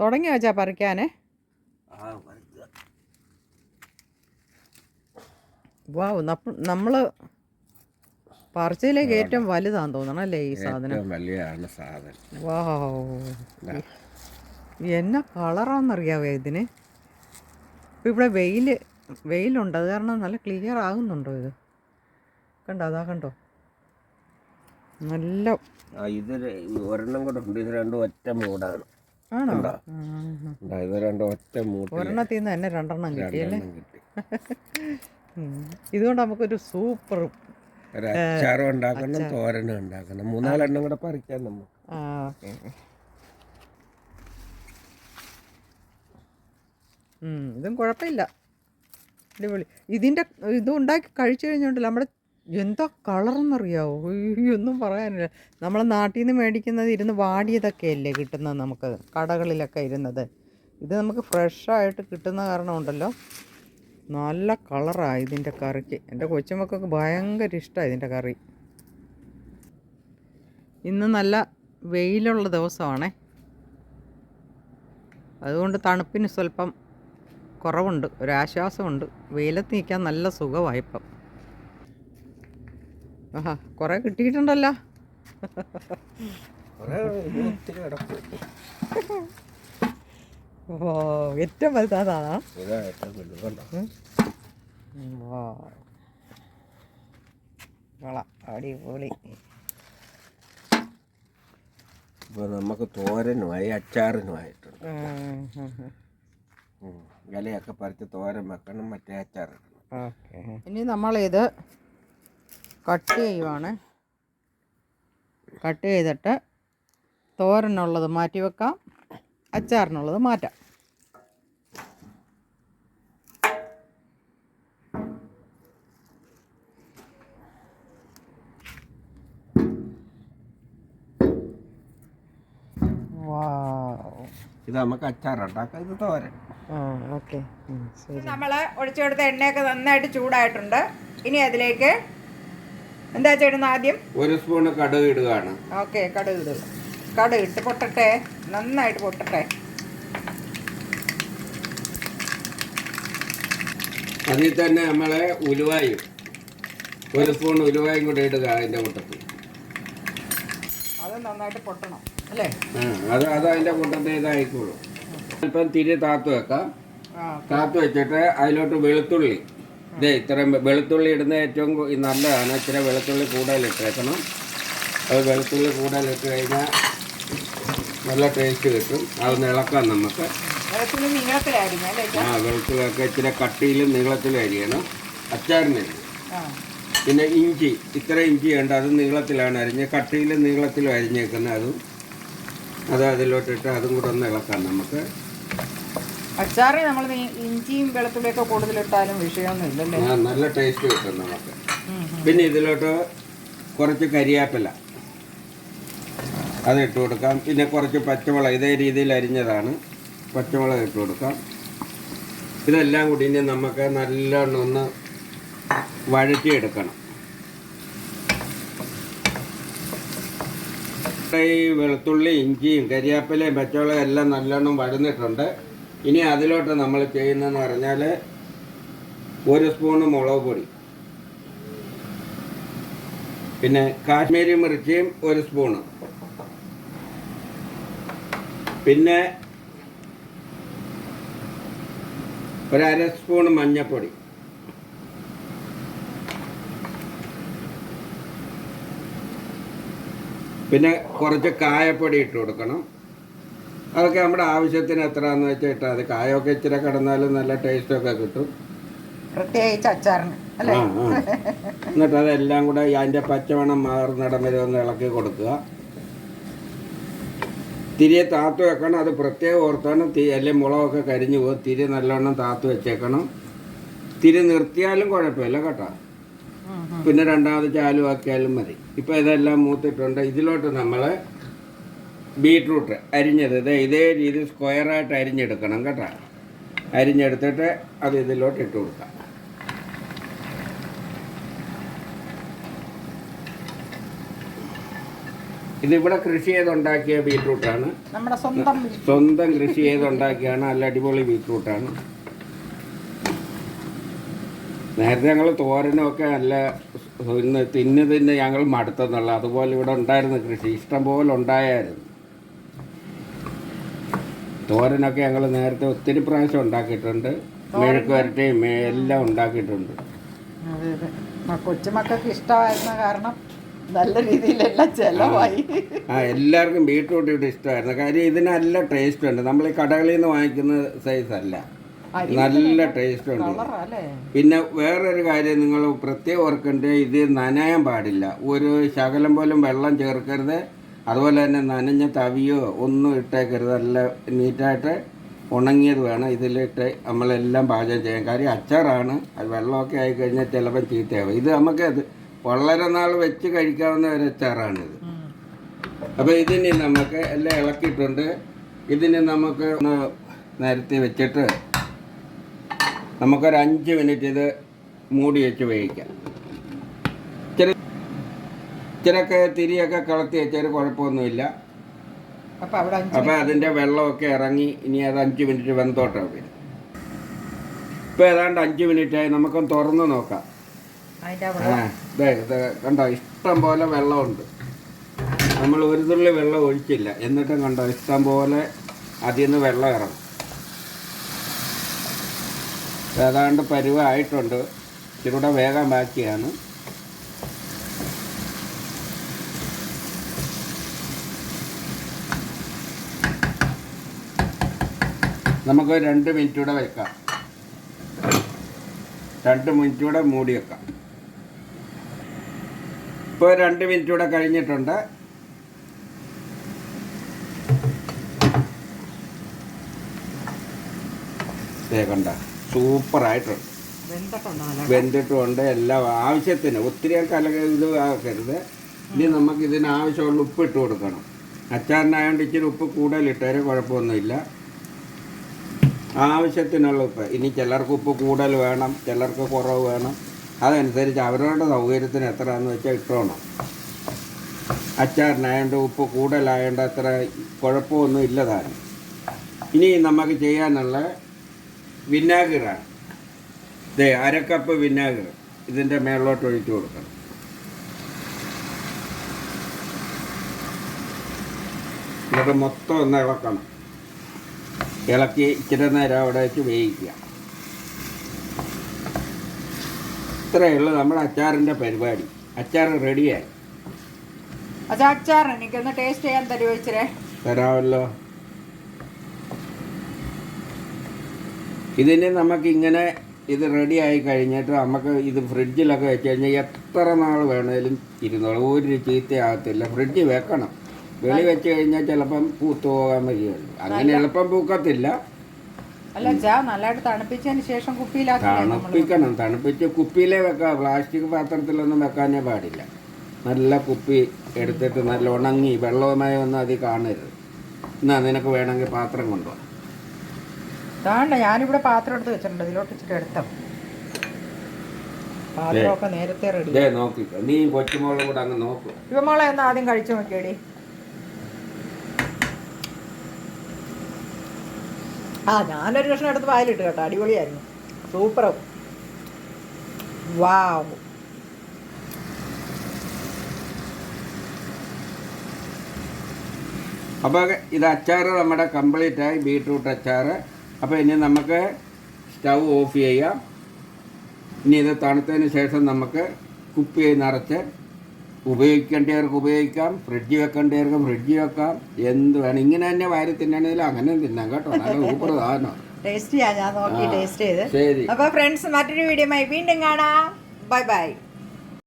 തുടങ്ങി വെച്ചാ പറിക്കാനേ. വാവ് നമ്മൾ പറിച്ചതിലേക്ക് ഏറ്റവും വലുതാന്ന് തോന്നണം അല്ലേ ഈ സാധനം? സാധനം. വാവ്. എന്നാ കളറാന്നറിയാവോ ഇതിന്? ഇപ്പം ഇവിടെ വെയിൽ വെയിലുണ്ട്. അത് കാരണം നല്ല ക്ലിയർ ആകുന്നുണ്ടോ ഇത്? കണ്ടോ അതാ കണ്ടോ? നല്ല ഒരെണ്ണം കൂടെ ഉണ്ട്. ഇത് രണ്ടും ഒറ്റ മൂടാണ്. ഉണ്ടോ? ആ, ആ. ഉണ്ടാ, ഇത് രണ്ടും ഒറ്റ മൂട്ടിൽ ഒരെണ്ണത്തിൽ നിന്ന് തന്നെ രണ്ടെണ്ണം കിട്ടിയല്ലേ കിട്ടി. ഉം. ഇതുകൊണ്ട് നമുക്കൊരു സൂപ്പർ അച്ചാറും ഉണ്ടാക്കണം തോരനും ഉണ്ടാക്കണം. മൂന്നാലെണ്ണം കൂടെ പറിക്കാൻ നമുക്ക്. ആ ഓക്കെ. ഇതും കുഴപ്പമില്ല. അടിപൊളി. ഇതിന്റെ ഇത് ഉണ്ടാക്കി കഴിച്ചു കഴിഞ്ഞോണ്ടല്ലോ നമ്മുടെ എന്താ കളറെന്നറിയാവോ? ഒന്നും പറയാനില്ല. നമ്മളെ നാട്ടിൽ നിന്ന് മേടിക്കുന്നത് ഇരുന്ന് വാടിയതൊക്കെ അല്ലേ കിട്ടുന്നത് നമുക്ക്? കടകളിലൊക്കെ ഇരുന്നത്. ഇത് നമുക്ക് ഫ്രഷായിട്ട് കിട്ടുന്ന കാരണം ഉണ്ടല്ലോ നല്ല കളറാണ് ഇതിന്റെ കറിക്ക് എന്റെ കൊച്ചുമക്കൾക്ക് ഭയങ്കര ഇഷ്ടമാണ് ഇതിന്റെ കറി. ഇന്ന് നല്ല വെയിലുള്ള ദിവസമാണേ. അതുകൊണ്ട് തണുപ്പിന് സ്വല്പം കുറവുണ്ട്. ഒരാശ്വാസമുണ്ട്. വെയിലത്ത് നിൽക്കാൻ നല്ല സുഖമായി ഇപ്പം. ആഹാ കുറേ കിട്ടിയിട്ടുണ്ടല്ലോ. ഓ ഏറ്റവും വലുതാതാണോ വലുത് അടിപൊളി. ഇപ്പോൾ നമുക്ക് തോരനുമായി അച്ചാറിനുമായിട്ടുണ്ട്. ഇലയൊക്കെ പറിച്ച് തോരൻ വെക്കണം മറ്റേ അച്ചാറ് ഓക്കെ. ഇനി നമ്മളിത് കട്ട് ചെയ്യുവാണ്. കട്ട് ചെയ്തിട്ട് തോരനുള്ളത് മാറ്റി വെക്കാം. അച്ചാറിനുള്ളത് മാറ്റാം. നമ്മൾ ഇത് നമുക്ക് അച്ചാറുണ്ടാക്കാം. ഇത് തോരൻ. ഓക്കെ. നമ്മൾ ഒഴിച്ചെടുത്ത എണ്ണയൊക്കെ നന്നായിട്ട് ചൂടായിട്ടുണ്ട്. ഇനി അതിലേക്ക് എന്താ ചേട്ടൻ ആദ്യം? ഒരു സ്പൂൺ കടുക് ഇടുകയാണ്. ഓക്കെ കടുക് ഇടുക. കടുക് ഇട്ട് പൊട്ടട്ടെ? നന്നായിട്ട് പൊട്ടട്ടെ? അതിൽ തന്നെ നമ്മളെ ഉലുവായും ഒരു സ്പൂൺ ഉലുവായും കൂടെ ഇടുക അതിന്റെ കൂട്ടത്തിൽ. അത് നന്നായിട്ട് പൊട്ടണം അല്ലേ? അത് അത് അതിന്റെ കൂട്ടത്തിൽ ഇതായിക്കോളും. അല്പം തിരി താത്തു വെക്കാം. താത്തു വെച്ചിട്ട് അതിലോട്ട് വെളുത്തുള്ളി. ഇതേ ഇത്ര വെളുത്തുള്ളി ഇടുന്ന ഏറ്റവും നല്ലതാണ്. ഇച്ചിരി വെളുത്തുള്ളി കൂടുതൽ ഇട്ടേക്കണം. അത് വെളുത്തുള്ളി കൂടുതൽ ഇട്ട് കഴിഞ്ഞാൽ നല്ല ടേസ്റ്റ് കിട്ടും. അത് ഇളക്കാം നമുക്ക്. ആ വെളുത്തുള്ളിയൊക്കെ ഇച്ചിരി കട്ടിയിലും നീളത്തിലും അരിയണം. അച്ചാറിന്. പിന്നെ ഇഞ്ചി. ഇത്ര ഇഞ്ചി ഉണ്ട് അത് നീളത്തിലാണ് അരിഞ്ഞ്. കട്ടിയിലും നീളത്തിലും അരിഞ്ഞേക്കുന്നത് അതും. അത് അതിലോട്ടിട്ട് അതും കൂടെ ഒന്ന് ഇളക്കാം നമുക്ക്. അച്ചാറ് നമ്മൾ ഇഞ്ചിയും വെളുത്തുള്ളിയൊക്കെ കൂടുതലിട്ടാലും വിഷയമൊന്നും ഇല്ലല്ലേ? നല്ല ടേസ്റ്റ് കിട്ടും നമുക്ക്. പിന്നെ ഇതിലോട്ട് കുറച്ച് കരിയാപ്പില. അത് ഇട്ട് കൊടുക്കാം. പിന്നെ കുറച്ച് പച്ചമുളക് ഇതേ രീതിയിൽ അരിഞ്ഞതാണ്. പച്ചമുളക് ഇട്ട് കൊടുക്കാം. ഇതെല്ലാം കൂടി ഇനി നമുക്ക് നല്ലോണം ഒന്ന് വഴറ്റിയെടുക്കണം. ഈ വെളുത്തുള്ളി ഇഞ്ചിയും കരിയാപ്പിലയും പച്ചമുളകും എല്ലാം നല്ലോണം വഴന്നിട്ടുണ്ട്. ഇനി അതിലോട്ട് നമ്മൾ ചെയ്യുന്നതെന്ന് പറഞ്ഞാൽ ഒരു സ്പൂണ് മുളക് പൊടി. പിന്നെ കാശ്മീരി മിർച്ചിയും ഒരു സ്പൂണ്. പിന്നെ ഒരു അര സ്പൂൺ മഞ്ഞൾപ്പൊടി പിന്നെ കുറച്ച് കായപ്പൊടി ഇട്ട് കൊടുക്കണം. അതൊക്കെ നമ്മുടെ ആവശ്യത്തിന് എത്രയാണെന്ന് വെച്ചാൽ ഇട്ടാൽ അത് കായൊക്കെ ഇച്ചിരി കിടന്നാലും നല്ല ടേസ്റ്റ് ഒക്കെ കിട്ടും. പ്രത്യേകിച്ച് അച്ചാറിന് അല്ലേ. എന്നിട്ട് അതെല്ലാം കൂടെ അതിന്റെ പച്ചമണം മാറുന്നിടം വരെ ഒന്ന് ഇളക്കി കൊടുക്കുക. തിരിയെ താത്തു വെക്കണം. അത് പ്രത്യേകം ഓർത്താണ്. തീ അല്ലെങ്കിൽ മുളകൊക്കെ കരിഞ്ഞു പോകും. തിരി നല്ലോണം താത്തു വെച്ചേക്കണം. തിരി നിർത്തിയാലും കുഴപ്പമില്ല കേട്ടോ. പിന്നെ രണ്ടാമത് ചാലുവാക്കിയാലും മതി. ഇപ്പം ഇതെല്ലാം മൂത്തിട്ടുണ്ട്. ഇതിലോട്ട് നമ്മൾ ബീട്രൂട്ട് അരിഞ്ഞത്. ഇതേ ഇതേ രീതി സ്ക്വയറായിട്ട് അരിഞ്ഞെടുക്കണം കേട്ടോ. അരിഞ്ഞെടുത്തിട്ട് അത് ഇതിലോട്ട് ഇട്ട് കൊടുക്കാം. ഇതിവിടെ കൃഷി ചെയ്തുണ്ടാക്കിയ ബീട്രൂട്ടാണ്. നമ്മുടെ സ്വന്തം സ്വന്തം കൃഷി ചെയ്തുണ്ടാക്കിയാണ്. നല്ല അടിപൊളി ബീട്രൂട്ടാണ്. നേരത്തെ ഞങ്ങൾ തോരനൊക്കെ നല്ല തിന്ന് തിന്ന് ഞങ്ങൾ മടുത്തെന്നുള്ള അതുപോലെ ഇവിടെ ഉണ്ടായിരുന്നു കൃഷി ഇഷ്ടം പോലെ ഉണ്ടായായിരുന്നു. തോരനൊക്കെ ഞങ്ങൾ നേരത്തെ ഒത്തിരി പ്രാവശ്യം ഉണ്ടാക്കിയിട്ടുണ്ട്. മെഴുക്ക് വരട്ടിയും എല്ലാം ഉണ്ടാക്കിയിട്ടുണ്ട്. അതെ അതെ. മ- കൊച്ചുമക്കൾക്ക് ഇഷ്ടമായിരുന്ന കാരണം നല്ല രീതിയിലെല്ലാം ചെലവായി. ആ എല്ലാവർക്കും ബീട്രൂട്ട് ഇവിടെ ഇഷ്ടമായിരുന്നു. കാര്യം ഇതിന് നല്ല ടേസ്റ്റ് ഉണ്ട്. നമ്മൾ ഈ കടകളിൽ നിന്ന് വാങ്ങിക്കുന്ന സൈസ് അല്ല. നല്ല ടേസ്റ്റ് ഉണ്ട്. പിന്നെ വേറൊരു കാര്യം നിങ്ങൾ പ്രത്യേകം ഓർക്കേണ്ടത് ഇത് നനയാൻ പാടില്ല. ഒരു ശകലം പോലും വെള്ളം ചേർക്കരുത്. അതുപോലെ തന്നെ നനഞ്ഞ തവിയോ ഒന്നും ഇട്ടേക്കരുത്. നല്ല നീറ്റായിട്ട് ഉണങ്ങിയത് വേണം. ഇതിലിട്ട് നമ്മളെല്ലാം പാചകം ചെയ്യാം. കാര്യം അച്ചാറാണ്. അത് വെള്ളമൊക്കെ ആയി കഴിഞ്ഞാൽ ചിലപ്പോൾ ചീത്തയാവും. ഇത് നമുക്ക് അത് വളരെ നാൾ വെച്ച് കഴിക്കാവുന്ന ഒരു അച്ചാറാണിത്. അപ്പോൾ ഇതിന് നമുക്ക് എല്ലാം ഇളക്കിയിട്ടുണ്ട്. ഇതിന് നമുക്ക് ഒന്ന് നിരത്തി വെച്ചിട്ട് നമുക്കൊരു അഞ്ച് മിനിറ്റ് ഇത് മൂടി വെച്ച് വേവിക്കാം. ഇച്ചിരൊക്കെ തിരിയൊക്കെ കളത്തി വെച്ചാൽ കുഴപ്പമൊന്നുമില്ല. അപ്പൊ അതിന്റെ വെള്ളമൊക്കെ ഇറങ്ങി ഇനി അത് അഞ്ച് മിനിറ്റ് വെന്തോട്ടെ വരും. ഇപ്പം ഏതാണ്ട് അഞ്ച് മിനിറ്റായി. നമുക്കൊന്ന് തുറന്ന് നോക്കാം. കണ്ടോ? ഇഷ്ടം പോലെ വെള്ളമുണ്ട്. നമ്മൾ ഒരു തുള്ളി വെള്ളം ഒഴിച്ചില്ല. എന്നിട്ടും കണ്ടോ? ഇഷ്ടം പോലെ അതിൽ നിന്ന് വെള്ളം ഇറങ്ങും. ഏതാണ്ട് പരുവായിട്ടുണ്ട് ഇച്ചിരി കൂടെ വേഗം ബാക്കിയാണ്. നമുക്ക് രണ്ട് മിനിറ്റ് കൂടെ വെക്കാം. രണ്ട് മിനിറ്റ് കൂടെ മൂടി വെക്കാം. ഇപ്പോൾ രണ്ട് മിനിറ്റ് കൂടെ കഴിഞ്ഞിട്ടുണ്ട്. കണ്ട സൂപ്പറായിട്ടുണ്ട് വെന്തിട്ടുണ്ടോ? വെന്തിട്ടുമുണ്ട് എല്ലാം ആവശ്യത്തിന്. ഒത്തിരി കലക ഇത് ആക്കരുത്. ഇനി നമുക്ക് ഇതിന് ആവശ്യമുള്ള ഉപ്പ് ഇട്ട് കൊടുക്കണം. അച്ചാറിനായതുകൊണ്ട് ഇച്ചിരി ഉപ്പ് കൂടുതലിട്ടേരെ കുഴപ്പമൊന്നുമില്ല. ആവശ്യത്തിനുള്ള ഉപ്പ് ഇനി ചിലർക്ക് ഉപ്പ് കൂടുതൽ വേണം ചിലർക്ക് കുറവ് വേണം. അതനുസരിച്ച് അവരവരുടെ സൗകര്യത്തിന് എത്രയാണെന്ന് വെച്ചാൽ ഇട്ടോണം. അച്ചാറിനായതുകൊണ്ട് ഉപ്പ് കൂടുതലായതുകൊണ്ട് അത്ര കുഴപ്പമൊന്നും ഇല്ലതാണ്. ഇനി നമുക്ക് ചെയ്യാനുള്ള വിനാഗിറാണ്. ദേ അരക്കപ്പ് വിനാഗിർ ഇതിന്റെ മേളിലോട്ട് ഒഴിച്ചു കൊടുക്കണം. എന്നിട്ട് മൊത്തം ഒന്ന് ഇളക്കണം. ഇളക്കി ഇച്ചിരി നേരം അവിടെ വെച്ച് വേവിക്കുക. ഇത്രയേ ഉള്ളൂ നമ്മുടെ അച്ചാറിന്റെ പരിപാടി. അച്ചാർ റെഡിയായി. അത് അച്ചാർ എനിക്കൊന്ന് ടേസ്റ്റ് ചെയ്യാൻ തരുമോ ഇച്ചിരി. തരാമല്ലോ. ഇതിന് നമുക്കിങ്ങനെ ഇത് റെഡി ആയി കഴിഞ്ഞിട്ട് നമുക്ക് ഇത് ഫ്രിഡ്ജിലൊക്കെ വെച്ച് കഴിഞ്ഞാൽ എത്ര നാൾ വേണേലും ഇരുന്നോളും. ഒരു ചീത്തയാകത്തില്ല. ഫ്രിഡ്ജ് വെക്കണം. വെളി വെച്ച് കഴിഞ്ഞാൽ ചിലപ്പം പൂത്തു പോകാൻ വരികയുള്ളു അങ്ങനെ എളുപ്പം പൂക്കത്തില്ല. അല്ല ചാ നല്ലതായിട്ട് തണുപ്പിച്ചതിന് ശേഷം കുപ്പിയിലാക്കണം നമ്മൾ? തണുപ്പിക്കണം. തണുപ്പിച്ച് കുപ്പിയിലേ വെക്കാം. പ്ലാസ്റ്റിക് പാത്രത്തിലൊന്നും വെക്കാനേ പാടില്ല. നല്ല കുപ്പി എടുത്തിട്ട് നല്ല ഉണങ്ങി വെള്ളവുമായി ഒന്നും അതിൽ കാണരുത്. എന്നാ നിനക്ക് വേണമെങ്കിൽ പാത്രം കൊണ്ടുപോകാം ഇതാണ്ട ഞാനിവിടെ പാത്രം എടുത്ത് വെച്ചിട്ടുണ്ട്. ഇതിലോട്ട് വെച്ചിട്ട് എടുത്തോ. പാത്രമൊക്കെ നേരത്തെ റെഡി നോക്കി. നോക്കിക്കോ നീ കൊച്ചുമോളും കൂടെ അങ്ങ് നോക്കൂ. ഇവ മോളെ ഒന്ന് ആദ്യം കഴിച്ചു നോക്കിയടി. ആ ഞാനൊരു കഷ്ണം എടുത്ത് വായിലിട്ട് കേട്ടോ. അടിപൊളിയായിരുന്നു. Super wow. അപ്പോൾ ഇത് അച്ചാർ നമ്മുടെ കംപ്ലീറ്റ് ആയി ബീട്രൂട്ട് അച്ചാർ. അപ്പോൾ ഇനി നമുക്ക് സ്റ്റൗ ഓഫ് ചെയ്യാം. ഇനി ഇത് തണുത്തതിന് ശേഷം നമുക്ക് കുപ്പി നിറച്ച് ഉപയോഗിക്കേണ്ടവർക്ക് ഉപയോഗിക്കാം ഫ്രിഡ്ജ് വെക്കേണ്ടവർക്ക് ഫ്രിഡ്ജ് വെക്കാം എന്ത് വേണം. ഇങ്ങനെ തന്നെ വാരി തിന്നണമെങ്കിൽ അങ്ങനെ തിന്നാം കേട്ടോ. നല്ല സൂപ്പർ സാധനം. ടേസ്റ്റ് ചെയ്യാം ഞാൻ നോക്കി ടേസ്റ്റ് ചെയ്ത്. അപ്പൊ ഫ്രണ്ട്സ് മറ്റൊരു വീഡിയോ വീണ്ടും കാണാം. Bye bye